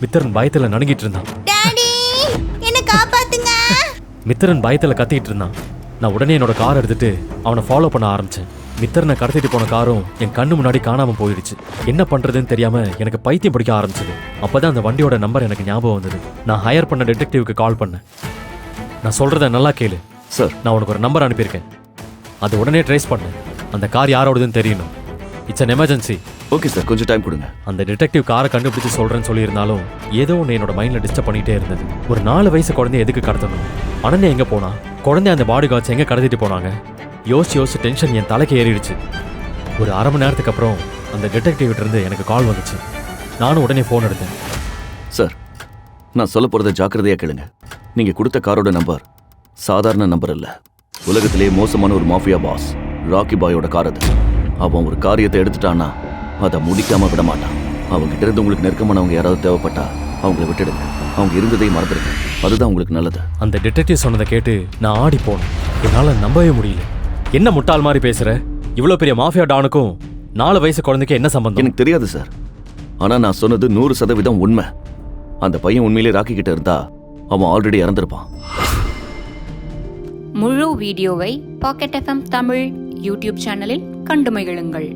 மித்திரன் பயத்துல நடுங்கிட்டு இருந்தான். டாடி என்ன காப்பாத்துங்க. மித்திரன் பயத்துல கத்திட்டு இருந்தான். நான் உடனே என்னோட கார் எடுத்துட்டு அவனை ஃபாலோ பண்ண ஆரம்பிச்சேன். மித்திரனை கடத்திட்டு போன காரும் என் கண்ணு முன்னாடி காணாம போயிடுச்சு. என்ன பண்றதுன்னு தெரியாம எனக்கு பைத்தியம் பிடிக்க ஆரம்பிச்சது. அப்பதான் அந்த வண்டியோட நம்பர் எனக்கு ஞாபகம் வந்தது. நான் ஹையர் பண்ண டிடெக்டிவ்க்கு கால் பண்ணேன். நான் சொல்றத நல்லா கேளு. சார் நான் உனக்கு ஒரு நம்பர் அனுப்பியிருக்கேன். அது உடனே ட்ரேஸ் பண்ணு. அந்த கார் யாரோடதுன்னு தெரியணும். It's an emergency okay sir கொஞ்சம் டைம் கொடுங்க. அந்த டிடெக்டிவ் காரை கண்டுபிடிச்சு சொல்றேன்னு சொல்லியிருந்தாலும் ஏதோ ஒன்று என்னோட மைண்ட்ல டிஸ்டர்ப் பண்ணிட்டே இருந்தது. ஒரு நாலு வயசு குழந்தைய எதுக்கு கடத்தணும்? அனன்யா எங்க போனா? குழந்தை அந்த பாடி கார்ட்ஸ் எங்க கடத்திட்டு போனாங்க? யோசிச்சு யோசிச்சு டென்ஷன் என் தலைக்கு ஏறிடுச்சு. ஒரு அரை மணி நேரத்துக்கு அப்புறம் அந்த டிடெக்டிவ் கிட்ட இருந்து எனக்கு கால் வந்துச்சு. நானும் உடனே ஃபோன் எடுத்தேன். சார் நான் சொல்ல போறதை ஜாக்கிரதையா கேளுங்க. நீங்க கொடுத்த காரோட நம்பர் சாதாரண நம்பர் இல்ல உலகத்திலேயே மோசமான ஒரு மாஃபியா பாஸ் ராக்கி பாயோட கார் அது. அவன் ஒரு காரியத்தை எடுத்துட்டான்னா அதை முடிக்காம விட மாட்டான். அவங்க கிட்ட இருந்து உங்களுக்கு நெருக்கமானவங்க யாராவது தேவைப்பட்டா அவங்கள விட்டுடுங்க. அவங்க இருந்ததை மறந்துடுங்க. அதுதான் உங்களுக்கு நல்லது. அந்த டிடெக்டிவ் சொன்னதை கேட்டு நான் ஆடி போனேன். என்னால நம்பவே முடியல. என்ன முட்டாள் மாதிரி பேசுற? இவ்வளவு பெரிய மாஃபியா டானுக்கும் நாலு வயசு குழந்தைக்கு என்ன சம்பந்தம்? எனக்கு தெரியாது சார் ஆனா நான் சொன்னது நூறு சதவீதம் உண்மை. அந்த பையன் உண்மையிலே ராக்கி கிட்ட இருந்தா அவன் ஆல்ரெடி இறந்திருப்பான். முழு வீடியோவை பாக்கெட் எஃப்எம் தமிழ் யூடியூப் சேனலில் கண்டு மகிழுங்கள்